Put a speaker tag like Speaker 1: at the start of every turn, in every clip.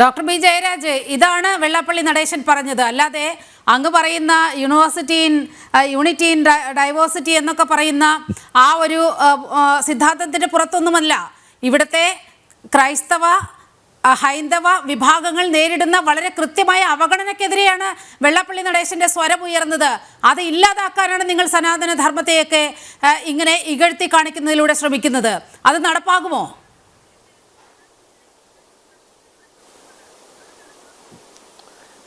Speaker 1: Doctor B Jayaraj ഇതാണ് വെള്ളാപ്പള്ളി നടേശൻ പറഞ്ഞത്. അല്ലാതെ അങ്ങ് പറയുന്ന university in unity in diversity എന്നൊക്കെ പറയുന്ന ആ ഒരു സിദ്ധാന്തത്തിന്റെ പുറത്തൊന്നുമല്ല. ഇവിടുത്തെ ക്രൈസ്തവ ഹൈന്ദവ വിഭാഗങ്ങൾ നേരിടുന്ന വളരെ കൃത്യമായ അവഗണനക്കെതിരെയാണ് വെള്ളപ്പള്ളി നടേശന്റെ സ്വരം ഉയർന്നത്. അത് ഇല്ലാതാക്കാനാണ് നിങ്ങൾ സനാതന ധർമ്മത്തെയൊക്കെ ഇങ്ങനെ ഇകഴ്ത്തി കാണിക്കുന്നതിലൂടെ ശ്രമിക്കുന്നത്. അത് നടപ്പാകുമോ?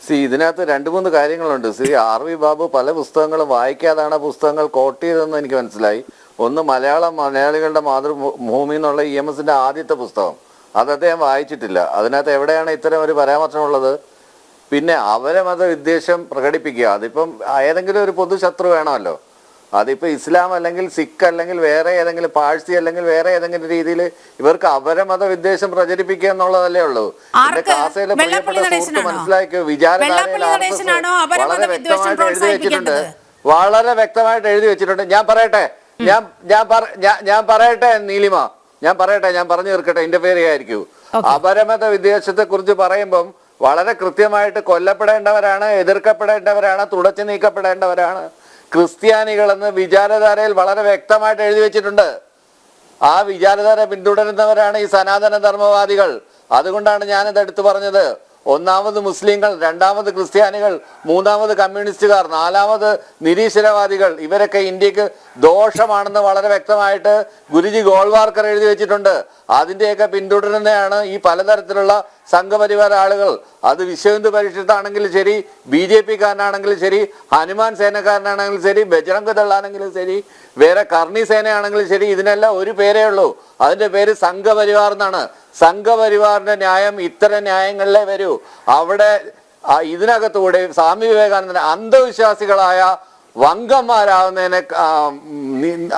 Speaker 2: സി ഇതിനകത്ത് രണ്ട് മൂന്ന് കാര്യങ്ങളുണ്ട്. സി ആർ വി ബാബു പല പുസ്തകങ്ങളും വായിക്കാതാണ് പുസ്തകങ്ങൾ കോട്ട് ചെയ്തതെന്ന് എനിക്ക് മനസ്സിലായി. ഒന്ന് മലയാളം മലയാളികളുടെ മാതൃഭൂമി എന്നുള്ള ഇ എം എസിന്റെ ആദ്യത്തെ പുസ്തകം. അത് അദ്ദേഹം വായിച്ചിട്ടില്ല. അതിനകത്ത് എവിടെയാണ് ഇത്തരം ഒരു പരാമർശമുള്ളത് പിന്നെ അവരെ മത വിദ്വേഷം പ്രകടിപ്പിക്കുക. അതിപ്പം ഏതെങ്കിലും ഒരു പൊതുശത്രു വേണമല്ലോ. അതിപ്പോ ഇസ്ലാം അല്ലെങ്കിൽ സിഖ് അല്ലെങ്കിൽ വേറെ ഏതെങ്കിലും പാഴ്സി അല്ലെങ്കിൽ വേറെ ഏതെങ്കിലും രീതിയിൽ ഇവർക്ക് അവരെ മതവിദ്വേഷം പ്രചരിപ്പിക്കുക എന്നുള്ളതല്ലേ ഉള്ളൂ. എന്റെ
Speaker 1: കാസയിലെ
Speaker 2: പ്രിയപ്പെട്ട സുഹൃത്ത്? മനസ്സിലാക്കിയോ വിചാരധാരയിൽ വളരെ വ്യക്തമായിട്ട് എഴുതി വെച്ചിട്ടുണ്ട്. വളരെ വ്യക്തമായിട്ട് എഴുതി വെച്ചിട്ടുണ്ട്. ഞാൻ പറയട്ടെ. ഞാൻ ഞാൻ ഞാൻ- പറയട്ടെ നീലിമ. ഞാൻ പറയട്ടെ ഞാൻ പറഞ്ഞു തീർക്കട്ടെ. ഇന്റർഫിയർ ചെയ്യായിരിക്കൂ
Speaker 1: Okay.
Speaker 2: അപരമത വിദ്വേഷത്തെ കുറിച്ച് പറയുമ്പം വളരെ കൃത്യമായിട്ട് കൊല്ലപ്പെടേണ്ടവരാണ് എതിർക്കപ്പെടേണ്ടവരാണ് തുടച്ചു നീക്കപ്പെടേണ്ടവരാണ്. ക്രിസ്ത്യാനികളെന്ന് വിചാരധാരയിൽ വളരെ വ്യക്തമായിട്ട് എഴുതി വെച്ചിട്ടുണ്ട്. ആ വിചാരധാര പിന്തുടരുന്നവരാണ് ഈ സനാതന ധർമ്മവാദികൾ അതുകൊണ്ടാണ് ഞാനിത് എടുത്തു പറഞ്ഞത്. ഒന്നാമത് മുസ്ലിങ്ങൾ രണ്ടാമത് ക്രിസ്ത്യാനികൾ മൂന്നാമത് കമ്മ്യൂണിസ്റ്റുകാർ നാലാമത് നിരീശ്വരവാദികൾ. ഇവരൊക്കെ ഇന്ത്യയ്ക്ക് ദോഷമാണെന്ന് വളരെ വ്യക്തമായിട്ട് ഗുരുജി ഗോൾവാർക്കർ എഴുതി വെച്ചിട്ടുണ്ട്. അതിന്റെയൊക്കെ പിന്തുടരുന്നതാണ് ഈ പലതരത്തിലുള്ള സംഘപരിവാര ആളുകൾ. അത് വിശ്വഹിന്ദു പരിഷത്താണെങ്കിലും ശരി ബി ജെ പിക്കാരനാണെങ്കിലും ശരി ഹനുമാൻ സേനക്കാരനാണെങ്കിലും ശരി ബജറംഗ് ദളാണെങ്കിലും ശരി വേറെ കർണി സേനയാണെങ്കിലും ശരി ഇതിനെല്ലാം ഒരു പേരേ ഉള്ളൂ. അതിന്റെ പേര് സംഘപരിവാർ എന്നാണ്. സംഘപരിവാറിന്റെ ന്യായം ഇത്തരം ന്യായങ്ങളിലേ വരൂ. അവിടെ ഇതിനകത്തൂടെ സ്വാമി വിവേകാനന്ദൻ അന്ധവിശ്വാസികളായ വങ്കന്മാരാവുന്നതിനെ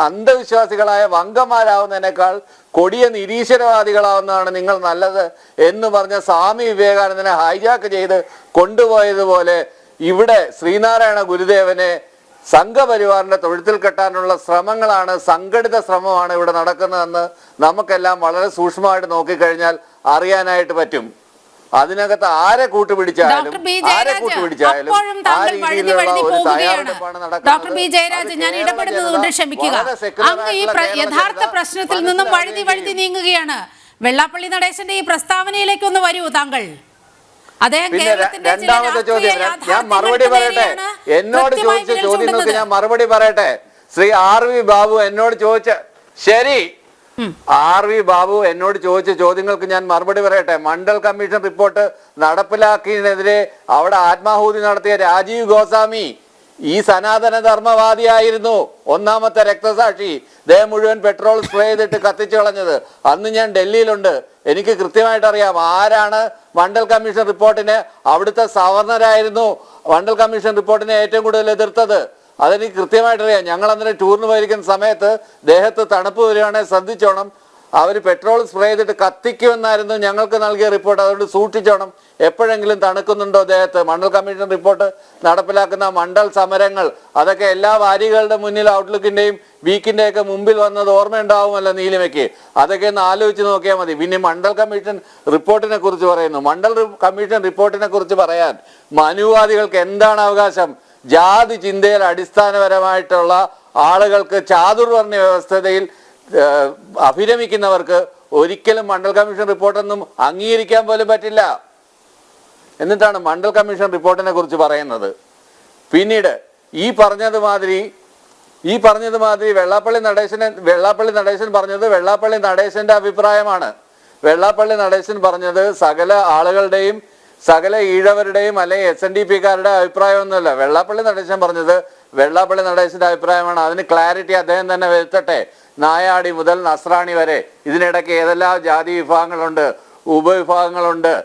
Speaker 2: അന്ധവിശ്വാസികളായ വങ്കന്മാരാവുന്നതിനേക്കാൾ കൊടിയ നിരീശ്വരവാദികളാവുന്നതാണ് നിങ്ങൾ നല്ലത് എന്ന് പറഞ്ഞ സ്വാമി വിവേകാനന്ദനെ ഹൈജാക്ക് ചെയ്ത് കൊണ്ടുപോയതുപോലെ ഇവിടെ ശ്രീനാരായണ ഗുരുദേവനെ സംഘപരിവാറിന്റെ തൊഴുത്തിൽ കെട്ടാനുള്ള ശ്രമങ്ങളാണ് സംഘടിത ശ്രമമാണ് ഇവിടെ നടക്കുന്നതെന്ന് നമുക്കെല്ലാം വളരെ സൂക്ഷ്മമായിട്ട് നോക്കിക്കഴിഞ്ഞാൽ അറിയാനായിട്ട് പറ്റും. അതിനകത്ത് ആരെ കൂട്ടുപിടിച്ചാലും ആരെ കൂട്ടുപിടിച്ചാലും ആ രീതിയിലുള്ള ഒരു തയ്യാറെടുപ്പാണ് നടക്കുന്നത്.
Speaker 1: യഥാർത്ഥ പ്രശ്നത്തിൽ നിന്നും വഴുതി വഴുതി നീങ്ങുകയാണ്. വെള്ളാപ്പള്ളി നടേശന്റെ ഈ പ്രസ്താവനയിലേക്കൊന്ന് വരൂ താങ്കൾ. അദ്ദേഹം
Speaker 2: രണ്ടാമത്തെ ചോദ്യം ഞാൻ മറുപടി പറയട്ടെ? എന്നോട് ചോദിച്ച
Speaker 1: ചോദ്യം
Speaker 2: ചോദ്യങ്ങൾക്ക് ഞാൻ മറുപടി പറയട്ടെ? ശ്രീ ആർ വി ബാബു എന്നോട് ചോദിച്ച ശരി. ആർ വി ബാബു എന്നോട് ചോദിച്ച ചോദ്യങ്ങൾക്ക് ഞാൻ മറുപടി പറയട്ടെ? മണ്ഡൽ കമ്മീഷൻ റിപ്പോർട്ട് നടപ്പിലാക്കിയതിനെതിരെ അവിടെ ആത്മാഹൂതി നടത്തിയ രാജീവ് ഗോസ്വാമി ഈ സനാതന ധർമ്മവാദിയായിരുന്നു ഒന്നാമത്തെ രക്തസാക്ഷി. ദേഹം മുഴുവൻ പെട്രോൾ സ്പ്രേ ചെയ്തിട്ട് കത്തിച്ചു കളഞ്ഞത്. അന്ന് ഞാൻ ഡൽഹിയിലുണ്ട്. എനിക്ക് കൃത്യമായിട്ട് അറിയാം ആരാണ് മണ്ഡൽ കമ്മീഷൻ റിപ്പോർട്ടിനെ അവിടുത്തെ സവർണരായിരുന്നു മണ്ഡൽ കമ്മീഷൻ റിപ്പോർട്ടിനെ ഏറ്റവും കൂടുതൽ എതിർത്തത്. അതെനിക്ക് കൃത്യമായിട്ടറിയാം. ഞങ്ങൾ അന്നേരം ടൂറിന് പോയിരിക്കുന്ന സമയത്ത് ദേഹത്ത് തണുപ്പ് വരികയാണെങ്കിൽ ശ്രദ്ധിച്ചോണം. അവർ പെട്രോൾ സ്പ്രേ ചെയ്തിട്ട് കത്തിക്കുമെന്നായിരുന്നു ഞങ്ങൾക്ക് നൽകിയ റിപ്പോർട്ട്. അതുകൊണ്ട് സൂക്ഷിച്ചോണം. എപ്പോഴെങ്കിലും തണുക്കുന്നുണ്ടോ അദ്ദേഹത്ത് മണ്ഡൽ കമ്മീഷൻ റിപ്പോർട്ട് നടപ്പിലാക്കുന്ന മണ്ഡൽ സമരങ്ങൾ. അതൊക്കെ എല്ലാ വാരികളുടെ മുന്നിൽ ഔട്ട്ലുക്കിന്റെയും വീക്കിന്റെയൊക്കെ മുമ്പിൽ വന്നത് ഓർമ്മയുണ്ടാവുമല്ലോ നീലിമയ്ക്ക്. അതൊക്കെ ഒന്ന് ആലോചിച്ച് നോക്കിയാൽ മതി. പിന്നെ മണ്ഡൽ കമ്മീഷൻ റിപ്പോർട്ടിനെ കുറിച്ച് പറയുന്നു. മണ്ഡൽ കമ്മീഷൻ റിപ്പോർട്ടിനെ കുറിച്ച് പറയാൻ മനുവാദികൾക്ക് എന്താണ് അവകാശം? ജാതി ചിന്തയിൽ അടിസ്ഥാനപരമായിട്ടുള്ള ആളുകൾക്ക് ചാതുർവർണ വ്യവസ്ഥതയിൽ അഭിരമിക്കുന്നവർക്ക് ഒരിക്കലും മണ്ഡൽ കമ്മീഷൻ റിപ്പോർട്ടൊന്നും അംഗീകരിക്കാൻ പോലും പറ്റില്ല. എന്നിട്ടാണ് മണ്ഡൽ കമ്മീഷൻ റിപ്പോർട്ടിനെ കുറിച്ച് പറയുന്നത്. പിന്നീട് ഈ പറഞ്ഞത് മാതിരി ഈ പറഞ്ഞത് മാതിരി വെള്ളാപ്പള്ളി നടേശനെ വെള്ളാപ്പള്ളി നടേശൻ പറഞ്ഞത് വെള്ളാപ്പള്ളി നടേശന്റെ അഭിപ്രായമാണ്. വെള്ളാപ്പള്ളി നടേശൻ പറഞ്ഞത് സകല ആളുകളുടെയും സകല ഈഴവരുടെയും അല്ലെങ്കിൽ എസ് എൻ ഡി പിക്കാരുടെ അഭിപ്രായമൊന്നുമല്ല. വെള്ളാപ്പള്ളി നടേശൻ പറഞ്ഞത് വെള്ളാപ്പള്ളി നടേശന്റെ അഭിപ്രായമാണ്. അതിന് ക്ലാരിറ്റി അദ്ദേഹം തന്നെ വരുത്തട്ടെ. നായാടി മുതൽ നസ്രാണി വരെ. ഇതിനിടയ്ക്ക് ഏതെല്ലാം ജാതി വിഭാഗങ്ങളുണ്ട് ഉപവിഭാഗങ്ങളുണ്ട്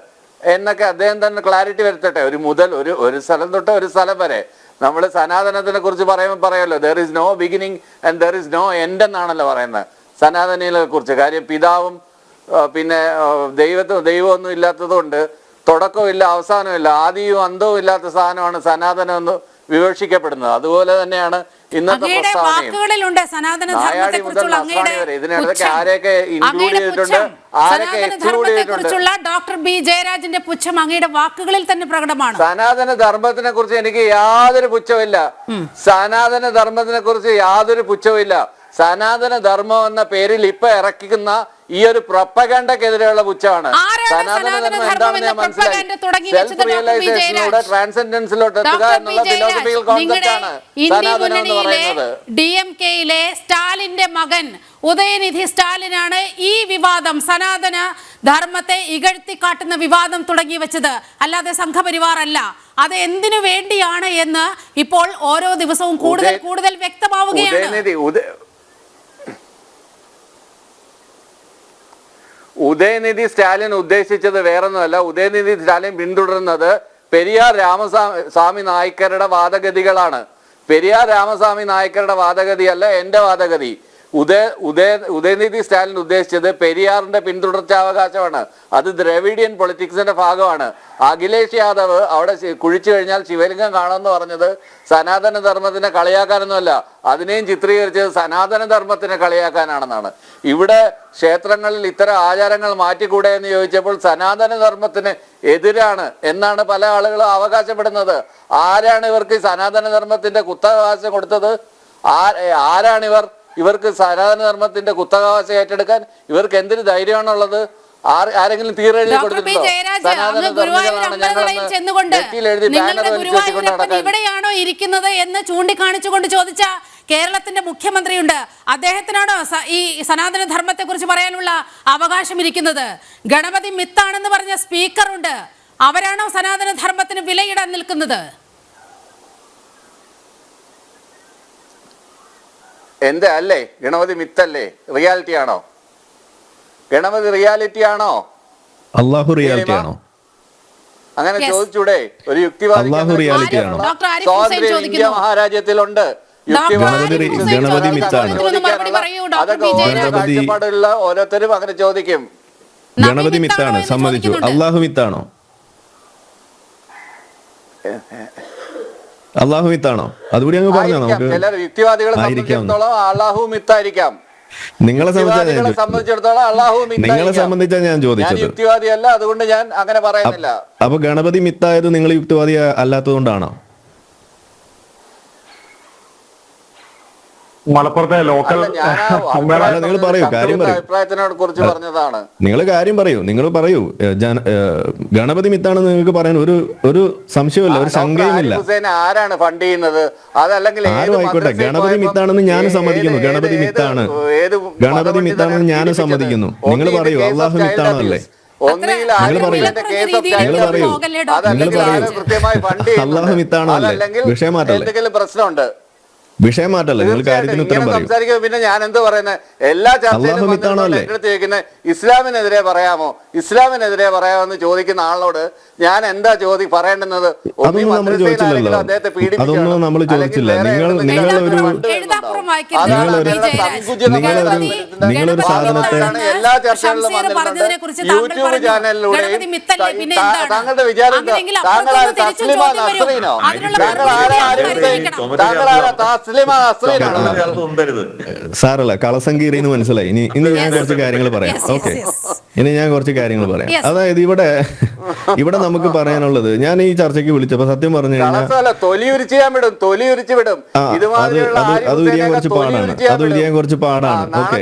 Speaker 2: എന്നൊക്കെ അദ്ദേഹം തന്നെ ക്ലാരിറ്റി വരുത്തട്ടെ. ഒരു മുതൽ ഒരു ഒരു സ്ഥലം തൊട്ട് ഒരു സ്ഥലം വരെ. നമ്മൾ സനാതനത്തിനെ കുറിച്ച് പറയുമ്പോൾ പറയുമല്ലോ there is no beginning and there is no end എന്നാണല്ലോ പറയുന്നത്. സനാതനെ കുറിച്ച്. കാര്യം പിതാവും പിന്നെ ദൈവത്തെ ദൈവമൊന്നും ഇല്ലാത്തതുകൊണ്ട് തുടക്കമില്ല അവസാനമില്ല ആദിയും അന്തവും ഇല്ലാത്ത സാധനമാണ് സനാതനം എന്ന് വിവക്ഷിക്കപ്പെടുന്നത്. അതുപോലെ തന്നെയാണ് ഇന്നത്തെ ഇതിനകത്തൊക്കെ ആരെയൊക്കെ ചെയ്തിട്ടുണ്ട്, ആരൊക്കെ?
Speaker 1: ഡോക്ടർ ബി ജയരാജിന്റെ പുച്ഛം അങ്ങയുടെ വാക്കുകളിൽ തന്നെ പ്രകടമാണ്.
Speaker 2: സനാതന ധർമ്മത്തിനെ കുറിച്ച് എനിക്ക് യാതൊരു പുച്ഛമില്ല സനാതന ധർമ്മത്തിനെ കുറിച്ച് യാതൊരു പുച്ഛമില്ല സനാതന ധർമ്മം എന്ന പേരിൽ ഇപ്പൊ ഇറക്കുന്ന ഈ ഒരു പ്രൊപ്പഗണ്ടക്കെതിരെയുള്ള പുച്ഛമാണ്.
Speaker 1: സനാതന ധർമ്മം
Speaker 2: എന്താണെന്ന് ഞാൻ
Speaker 1: മനസ്സിലായിട്ട്
Speaker 2: സെൽഫ് റിയലൈസേഷനിലൂടെ ട്രാൻസെൻഡൻസിലോട്ട് എത്തുക എന്നുള്ള ഫിലോസഫിക്കൽ കോൺസെപ്റ്റ് ആണ് സനാതനം എന്ന് പറയുന്നത്.
Speaker 1: ഡി എം കെയിലെ സ്റ്റാലിന്റെ മകൻ ഉദയനിധി സ്റ്റാലിനാണ് ഈ വിവാദം സനാതന ധർമ്മത്തെ ഇകഴ്ത്തി കാട്ടുന്ന വിവാദം തുടങ്ങി വെച്ചത്. അല്ലാതെ സംഘപരിവാർ അല്ല അത് എന്തിനു വേണ്ടിയാണ് എന്ന് ഇപ്പോൾ ഓരോ ദിവസവും കൂടുതൽ കൂടുതൽ വ്യക്തമാവുകയാണ്.
Speaker 2: ഉദയനിധി സ്റ്റാലിൻ ഉദ്ദേശിച്ചത് വേറൊന്നുമല്ല. ഉദയനിധി സ്റ്റാലിൻ പിന്തുടരുന്നത് പെരിയാർ രാമസ്വാമി സ്വാമി നായ്ക്കരുടെ വാദഗതികളാണ്. പെരിയാർ രാമസ്വാമി നായ്ക്കരുടെ വാദഗതിയല്ല എന്റെ വാദഗതി. ഉദയ ഉദയ ഉദയനിധി സ്റ്റാലിൻ ഉദ്ദേശിച്ചത് പെരിയാറിന്റെ പിന്തുടർച്ചാവകാശമാണ്. അത് ദ്രവിഡിയൻ പൊളിറ്റിക്സിന്റെ ഭാഗമാണ്. അഖിലേഷ് യാദവ് അവിടെ കുഴിച്ചു കഴിഞ്ഞാൽ ശിവലിംഗം കാണുമെന്ന് പറഞ്ഞത് സനാതന ധർമ്മത്തിനെ കളിയാക്കാനൊന്നുമല്ല. അതിനെയും ചിത്രീകരിച്ചത് സനാതന ധർമ്മത്തിനെ കളിയാക്കാനാണെന്നാണ്. ഇവിടെ ക്ഷേത്രങ്ങളിൽ ഇത്തരം ആചാരങ്ങൾ മാറ്റിക്കൂടെ എന്ന് ചോദിച്ചപ്പോൾ സനാതന ധർമ്മത്തിന് എതിരാണ് എന്നാണ് പല ആളുകളും അവകാശപ്പെടുന്നത്. ആരാണ് ഇവർക്ക് സനാതന ധർമ്മത്തിന്റെ കുത്തവകാശം കൊടുത്തത്? ആരാണിവർ? ഇവർക്ക് സനാതന ധർമ്മത്തിന്റെ കുത്തകാവകാശം ഏറ്റെടുക്കാൻ ഇവർക്ക് എന്തിനു ധൈര്യമാണുള്ളത്? ആരെങ്കിലും തീരെഴുതി കൊടുത്തിട്ടുണ്ടോ?
Speaker 1: ഇവിടെയാണോ ഇരിക്കുന്നത് എന്ന് ചൂണ്ടിക്കാണിച്ചുകൊണ്ട് ചോദിച്ച കേരളത്തിന്റെ മുഖ്യമന്ത്രിയുണ്ട്. അദ്ദേഹത്തിനാണോ ഈ സനാതന ധർമ്മത്തെ കുറിച്ച് പറയാനുള്ള അവകാശം ഇരിക്കുന്നത്? ഗണപതി മിത്താണെന്ന് പറഞ്ഞ സ്പീക്കറുണ്ട്. അവരാണോ സനാതന ധർമ്മത്തിന് വിലയിടാൻ നിൽക്കുന്നത്?
Speaker 2: എന്ത് അല്ലേ? ഗണപതി മിത്തല്ലേ? റിയാലിറ്റി ആണോ? ഗണപതി റിയാലിറ്റി ആണോ?
Speaker 3: അള്ളാഹു റിയാലിറ്റി ആണോ?
Speaker 2: അങ്ങനെ. ചോദിച്ചൂടെ? ഒരു യുക്തിവാദി
Speaker 1: ചോദിക്കുന്നു. മഹാരാജ്യത്തിലുണ്ട്.
Speaker 2: കാഴ്ചപ്പാടുള്ള ഓരോരുത്തരും അങ്ങനെ ചോദിക്കും.
Speaker 3: ഗണപതി
Speaker 1: മിത്താണ്
Speaker 3: സമ്മതിച്ചു. അള്ളാഹു മിത്താണോ. അള്ളാഹു മിത്താണോ അതുകൂടി അങ്ങ് പറഞ്ഞോ നമുക്ക്.
Speaker 2: യുക്തിവാദികളെ. സംബന്ധിച്ചിടത്തോളം അള്ളാഹു മിത്തായിരിക്കാം
Speaker 3: നിങ്ങളെ
Speaker 2: സംബന്ധിച്ചിടത്തോളം അള്ളാഹു
Speaker 3: നിങ്ങളെ
Speaker 2: മിത്തായിരിക്കാം.
Speaker 3: സംബന്ധിച്ചാ ഞാൻ
Speaker 2: ഞാൻ
Speaker 3: ചോദിച്ചത്.
Speaker 2: യുക്തിവാദിയല്ല അതുകൊണ്ട് ഞാൻ അങ്ങനെ പറയുന്നില്ല.
Speaker 3: അപ്പൊ ഗണപതി മിത്തായത് നിങ്ങൾ യുക്തിവാദി അല്ലാത്തതുകൊണ്ടാണോ?
Speaker 4: മലപ്പുറത്തെ ലോക്കൽ
Speaker 3: നിങ്ങൾ പറയൂ, കാര്യം പറയൂ.
Speaker 2: അഭിപ്രായത്തിനോട് കുറിച്ച് പറഞ്ഞതാണ്.
Speaker 3: നിങ്ങൾ കാര്യം പറയൂ നിങ്ങൾ പറയൂ. ഗണപതി മിത്താണെന്ന് നിങ്ങൾക്ക് പറയാൻ ഒരു ഒരു സംശയമില്ല ഒരു
Speaker 2: ഹുസൈൻ ആരാണ് ഫണ്ട് ചെയ്യുന്നത്? അതല്ലെങ്കിൽ ഏത്
Speaker 3: ആരും ആയിക്കോട്ടെ ഗണപതി മിത്താണെന്ന് ഞാൻ സമ്മതിക്കുന്നു. ഗണപതി മിത്താണ്.
Speaker 2: ഏത്
Speaker 3: ഗണപതി മിത്താണെന്ന് ഞാൻ? സമ്മതിക്കുന്നു. നിങ്ങൾ പറയൂ അള്ളാഹു മിത്താണല്ലേ. അള്ളാഹു മിത്താണല്ലേ?
Speaker 2: അല്ലെങ്കിൽ
Speaker 3: വിഷയം മാറ്റല്ലേ?
Speaker 2: എന്തെങ്കിലും പ്രശ്നമുണ്ട്.
Speaker 3: വിഷയം മാറ്റല്ലേ നിങ്ങൾ കാര്യത്തിന് ഉത്തരം പറയൂ.
Speaker 2: സംസാരിക്കുമ്പോൾ പിന്നെ ഞാൻ എന്ത് പറയുന്നത് എല്ലാ ചർച്ചയിലും ഇസ്ലാമിനെതിരെ പറയാമോ? ഇസ്ലാമിനെതിരെ പറയാമോ എന്ന് ചോദിക്കുന്ന ആളോട് ഞാൻ എന്താ ചോദി പറയേണ്ടുന്നത്? ഒന്നീ
Speaker 3: അതൊന്നും നമ്മൾ ചോദിച്ചില്ലല്ലോ. അതൊന്നും നമ്മൾ ചോദിച്ചില്ല. നിങ്ങൾ- നിങ്ങളൊരു- നിങ്ങളൊരു- സാധനത്തെ-
Speaker 2: എല്ലാ ചർച്ചകളിലും? താങ്കളുടെ വിചാരം താങ്കൾ ആരാ? തസ്ലിമ നസ്രീനോ?
Speaker 1: അതിനുള്ള
Speaker 2: താങ്കൾ
Speaker 1: മറുപടി
Speaker 2: ആരാ?
Speaker 1: താങ്കൾ
Speaker 2: ആരിഫ്
Speaker 1: കരുതിയിരിക്കണം.
Speaker 2: ഹുസൈൻ? താങ്കൾ ആരാ? തസ്ലിമ നസ്രീനാണോ
Speaker 3: സാറല്ല കളസങ്കീറി എന്ന് മനസ്സിലായി. ഇനി ഇന്ന് ഞാൻ കുറച്ച് കാര്യങ്ങൾ പറയാം. ഓക്കെ ഇനി ഞാൻ കുറച്ച് കാര്യങ്ങൾ പറയാം. അതായത് ഇവിടെ ഇവിടെ നമുക്ക് പറയാനുള്ളത് ഞാൻ ഈ ചർച്ചയ്ക്ക് വിളിച്ചപ്പോ സത്യം പറഞ്ഞു കഴിഞ്ഞാൽ
Speaker 2: തൊലി ഉരിച്ച് ഞാൻ വിടും. തൊലി ഉരിച്ച് വിടും.
Speaker 3: ആ, അത്
Speaker 2: ഇതുമാതിരിയുള്ള
Speaker 3: കുറച്ച് പാടാണ്. അത് വിജയം കുറച്ച് പാടാണ്. ഓക്കെ.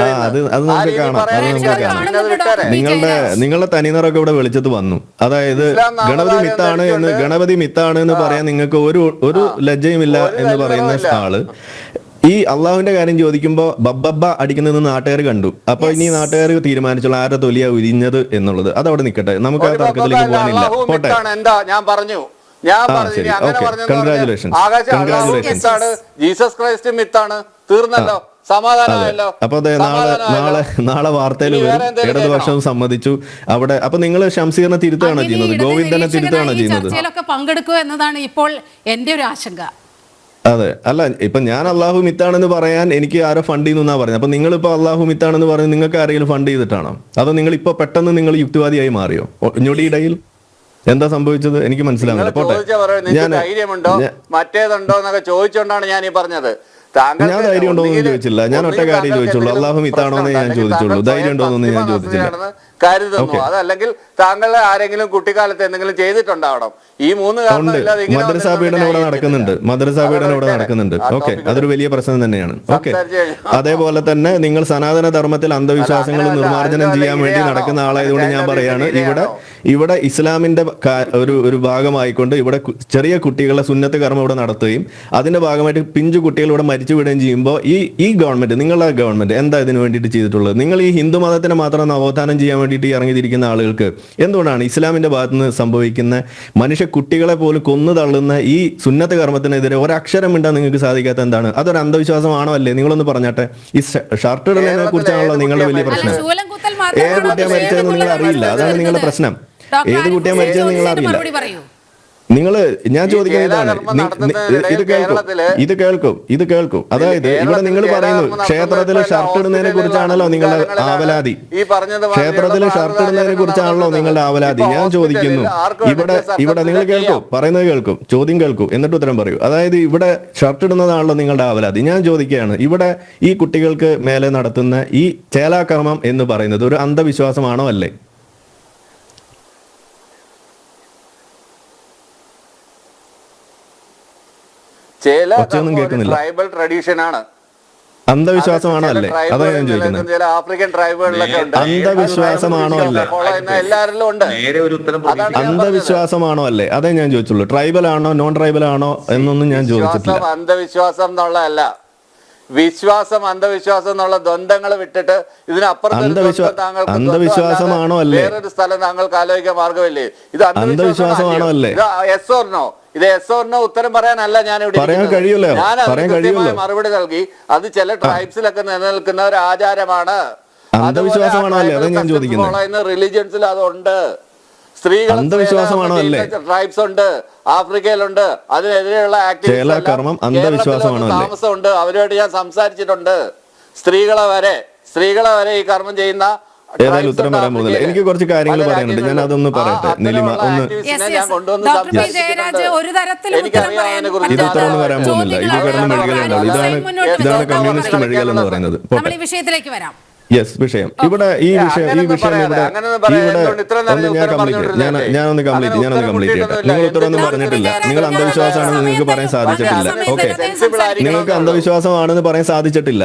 Speaker 3: അത്- അത് നമുക്ക് കാണാം. അത് നമുക്ക് കാണാം. നിങ്ങളുടെ നിങ്ങളുടെ തനിനിറൊക്കെ ഇവിടെ വെളിച്ചത്ത് വന്നു. അതായത് ഗണപതി മിത്താണ് എന്ന് ഗണപതി മിത്താണ് എന്ന് പറയാൻ നിങ്ങൾക്ക് ഒരു ഒരു ലജ്ജയുമില്ല എന്ന് പറയുന്ന ആൾ. ഈ അള്ളാഹുവിന്റെ കാര്യം ചോദിക്കുമ്പോ ബബ്ബബ്ബ അടിക്കുന്നത് നാട്ടുകാർ കണ്ടു. അപ്പൊ ഇനി നാട്ടുകാർ തീരുമാനിച്ചുള്ള ആരുടെ തൊലിയാ ഉരിഞ്ഞത് എന്നുള്ളത്. അത് അവിടെ നിൽക്കട്ടെ നമുക്ക് ആ തർക്കത്തിലേക്ക് പോകാനില്ല. പോട്ടെ.
Speaker 2: എന്താ? ഞാൻ പറഞ്ഞു. ഞാൻ പറഞ്ഞു അങ്ങനെ. ആകാശം. മിത്താണ്. ജീസസ് ക്രൈസ്റ്റ് മിത്താണ്. തീർന്നല്ലോ. സമാധാനമായല്ലോ.
Speaker 3: അപ്പൊ അതെ നാളെ നാളെ നാളെ വാർത്തയിൽ വരും. ഇടതുപക്ഷം സമ്മതിച്ചു. അവിടെ അപ്പൊ നിങ്ങൾ ശംസീറിനെ തിരുത്തുകയാണോ ചെയ്യുന്നത്? ഗോവിന്ദനെ തിരുത്തുകയാണോ ചെയ്യുന്നത്?
Speaker 1: പങ്കെടുക്കുക എന്നതാണ് ഇപ്പോൾ എന്റെ ഒരു ആശങ്ക.
Speaker 3: അതെ. അല്ല ഇപ്പൊ ഞാൻ അള്ളാഹു മിത്താണെന്ന് പറയാൻ എനിക്ക് ആരോ ഫണ്ട് ചെയ്യുന്നാ പറഞ്ഞത്. അപ്പൊ നിങ്ങൾ ഇപ്പൊ അള്ളാഹു മിത്താണെന്ന് പറഞ്ഞ് നിങ്ങൾക്ക് ആരെങ്കിലും ഫണ്ട് ചെയ്തിട്ടാണോ? അതോ നിങ്ങൾ ഇപ്പൊ പെട്ടെന്ന് നിങ്ങൾ യുക്തിവാദിയായി മാറിയോ? ഞൊടിയിടയിൽ? എന്താ സംഭവിച്ചത് എനിക്ക്
Speaker 2: നിങ്ങൾ
Speaker 3: മനസ്സിലാവുന്നില്ല പോട്ടെ ഞാൻ
Speaker 2: ധൈര്യമുണ്ടോ മറ്റേതുണ്ടോ എന്നൊക്കെ ചോദിച്ചുകൊണ്ടാണ് ഞാൻ ഈ പറഞ്ഞത്
Speaker 3: ഞാൻ ധൈര്യം ഉണ്ടോ എന്ന് ചോദിച്ചില്ല. ഞാൻ ഒറ്റ കാര്യം ചോദിച്ചുള്ളൂ. അള്ളാഹു ഇത്താണോന്ന് എന്നേ ഞാൻ ചോദിച്ചുള്ളൂ. ധൈര്യം ഉണ്ടോ എന്ന് ഞാൻ ചോദിച്ചില്ല.
Speaker 2: കരുതുന്നു. അതല്ലെങ്കിൽ താങ്കൾ ആരെങ്കിലും കുട്ടിക്കാലത്ത് എന്തെങ്കിലും ചെയ്തിട്ടുണ്ടാവണം. ഈ മൂന്ന് കാരണം
Speaker 3: മദ്രസാ പീഡനം ഇവിടെ നടക്കുന്നുണ്ട്. മദ്രസാ പീഡനം ഇവിടെ നടക്കുന്നുണ്ട്. ഓക്കെ അതൊരു വലിയ പ്രശ്നം തന്നെയാണ്. ഓക്കെ അതേപോലെ തന്നെ നിങ്ങൾ സനാതന ധർമ്മത്തിൽ അന്ധവിശ്വാസങ്ങൾ
Speaker 2: നിർമ്മാർജനം
Speaker 3: ചെയ്യാൻ വേണ്ടി? നടക്കുന്ന ആളായതുകൊണ്ട് ഞാൻ പറയാണ്. ഇവിടെ ഇവിടെ ഇസ്ലാമിന്റെ ഒരു ഒരു ഭാഗമായിക്കൊണ്ട് ഇവിടെ ചെറിയ കുട്ടികളെ സുന്നത്ത് കർമ്മം ഇവിടെ നടത്തുകയും അതിന്റെ ഭാഗമായിട്ട് പിഞ്ചു കുട്ടികൾ ഇവിടെ മരിച്ചു വിടുകയും ചെയ്യുമ്പോൾ ഈ ഈ ഗവൺമെന്റ് നിങ്ങളുടെ ഗവൺമെന്റ് എന്താ ഇതിനു വേണ്ടിയിട്ട് ചെയ്തിട്ടുള്ളത്? നിങ്ങൾ ഈ ഹിന്ദു മതത്തിനെ മാത്രം നവോത്ഥാനം ചെയ്യാൻ വേണ്ടിയിട്ട് ഇറങ്ങിത്തിരിക്കുന്ന ആളുകൾക്ക് എന്തുകൊണ്ടാണ് ഇസ്ലാമിന്റെ ഭാഗത്ത് നിന്ന് സംഭവിക്കുന്ന മനുഷ്യ കുട്ടികളെ പോലും കൊന്നു തള്ളുന്ന ഈ സുന്നത്ത് കർമ്മത്തിനെതിരെ ഒരക്ഷരം മിണ്ടാൻ നിങ്ങൾക്ക് സാധിക്കാത്ത എന്താണ്? അതൊരു അന്ധവിശ്വാസമാണോ അല്ലേ നിങ്ങളൊന്ന് പറഞ്ഞാട്ടെ. ഈ ഷർട്ട് ഇടുന്നതിനെ കുറിച്ചാണല്ലോ നിങ്ങളുടെ വലിയ പ്രശ്നം. ഏത് കുട്ടിയെ മരിച്ചതെന്ന് നിങ്ങൾ അറിയില്ല അതാണ് നിങ്ങളുടെ പ്രശ്നം. ഏത് കുട്ടിയെ മരിച്ചതെന്ന് നിങ്ങൾ അറിയില്ല നിങ്ങൾ ഞാൻ
Speaker 2: ഈ
Speaker 3: ചോദിക്കുന്നത് ഇതാണ്. ഇത് കേൾക്കും. ഇത് കേൾക്കും. ഇത് കേൾക്കും. അതായത് ഇവിടെ നിങ്ങൾ പറയുന്നു ക്ഷേത്രത്തിൽ ഷർട്ട് ഇടുന്നതിനെ കുറിച്ചാണല്ലോ നിങ്ങളുടെ ആവലാതി. ക്ഷേത്രത്തിൽ ഷർട്ട് ഇടുന്നതിനെ കുറിച്ചാണല്ലോ നിങ്ങളുടെ ആവലാതി. ഞാൻ ചോദിക്കുന്നു. ഇവിടെ ഇവിടെ നിങ്ങൾ കേൾക്കും. പറയുന്നത് കേൾക്കും. ചോദ്യം കേൾക്കും. എന്നിട്ട് ഉത്തരം പറയൂ. അതായത് ഇവിടെ ഷർട്ട് ഇടുന്നതാണല്ലോ നിങ്ങളുടെ ആവലാതി. ഞാൻ ചോദിക്കുകയാണ്. ഇവിടെ ഈ കുട്ടികൾക്ക് മേലെ നടത്തുന്ന ഈ ചേലാകർമ്മം എന്ന് പറയുന്നത് ഒരു അന്ധവിശ്വാസമാണോ അല്ലേ?
Speaker 2: ചില ട്രൈബൽ ട്രഡീഷൻ ആണ്.
Speaker 3: അന്ധവിശ്വാസമാണോ അല്ലേ? അതാ ഞാൻ ചോദിക്കുന്നത്.
Speaker 2: ചില ആഫ്രിക്കൻ ട്രൈബുകളിലൊക്കെ ഉണ്ട്.
Speaker 3: അന്ധവിശ്വാസമാണോ അല്ലേ?
Speaker 2: എല്ലാവരിലും ഉണ്ട്.
Speaker 3: അന്ധവിശ്വാസമാണോ അല്ലേ? അതേ ഞാൻ ചോദിച്ചുള്ളൂ. ട്രൈബൽ ആണോ നോൺ ട്രൈബൽ ആണോ എന്നൊന്നും ഞാൻ ചോദിച്ചിട്ടില്ല.
Speaker 2: വിശ്വാസം അന്ധവിശ്വാസം എന്നുള്ളതല്ല. വിശ്വാസം അന്ധവിശ്വാസം എന്നുള്ള ദ്വന്ദ്ങ്ങൾ വിട്ടിട്ട് ഇതിനപ്പുറത്ത്
Speaker 3: അന്ധവിശ്വാസമാണോ അല്ലേ?
Speaker 2: വേറൊരു സ്ഥലം താങ്കൾക്ക് ആലോചിക്കാൻ മാർഗമില്ലേ ഇത്
Speaker 3: അന്ധവിശ്വാസമാണോ അല്ലേ?
Speaker 2: എസ് ഓർണോ ഇത് എസ് ഓർണോ ഉത്തരം പറയാനല്ല ഞാൻ ഇവിടെ. ഞാൻ കൃത്യമായ മറുപടി നൽകി അത് ചില ട്രൈബ്സിലൊക്കെ നിലനിൽക്കുന്ന ഒരു ആചാരമാണ്
Speaker 3: അന്ധവിശ്വാസമാണോ അല്ലേ? ഞാൻ ചോദിക്കുന്നത്.
Speaker 2: റിലിജിയൻസിൽ അതുണ്ട് സ്ത്രീകൾ
Speaker 3: അന്ധവിശ്വാസമാണോ അല്ലേ?
Speaker 2: ട്രൈബ്സ് ഉണ്ട് ആഫ്രിക്കയിലുണ്ട് അതിനെതിരെയുള്ള ആക്ടിവിസ്റ്റ്
Speaker 3: അന്ധവിശ്വാസമാണോ?
Speaker 2: താമസമുണ്ട്. അവരുമായിട്ട് ഞാൻ സംസാരിച്ചിട്ടുണ്ട്. സ്ത്രീകളെ വരെ സ്ത്രീകളെ വരെ ഈ കർമ്മം ചെയ്യുന്ന
Speaker 3: ഏതായാലും ഉത്തരം പറയാൻ പോകുന്നില്ല. എനിക്ക് കുറച്ച് കാര്യങ്ങൾ പറയാനുണ്ട്. ഞാൻ. അതൊന്ന് പറയട്ടെ നിലിമ ഒന്ന്
Speaker 1: തരത്തിലും ഉത്തരം
Speaker 2: എനിക്കറിയാം
Speaker 1: പറയാൻ
Speaker 3: ഇത് വരാൻ പോകുന്നില്ല. ഇത് കടന്ന് മെഴുകലുണ്ടാവും ഇതാണ് ഇതാണ് കമ്മ്യൂണിസ്റ്റ് മെഴുകൽ എന്ന് പറയുന്നത്.
Speaker 1: നമ്മൾ ഈ വിഷയത്തിലേക്ക് വരാം.
Speaker 3: യെസ് വിഷയം. ഇവിടെ ഈ വിഷയം ഈ വിഷയം ഇവിടെ ഇവിടെ ഞാൻ കംപ്ലീറ്റ് ഞാൻ? ഞാനൊന്ന് കംപ്ലീറ്റ് ഞാനൊന്ന് കംപ്ലീറ്റ് ചെയ്യട്ടെ നിങ്ങൾ
Speaker 2: ഉത്തരവൊന്നും
Speaker 3: പറഞ്ഞിട്ടില്ല. നിങ്ങൾ? അന്ധവിശ്വാസമാണെന്ന് നിങ്ങൾക്ക് പറയാൻ സാധിച്ചിട്ടില്ല. ഓക്കെ നിങ്ങൾക്ക് അന്ധവിശ്വാസമാണെന്ന് പറയാൻ സാധിച്ചിട്ടില്ല.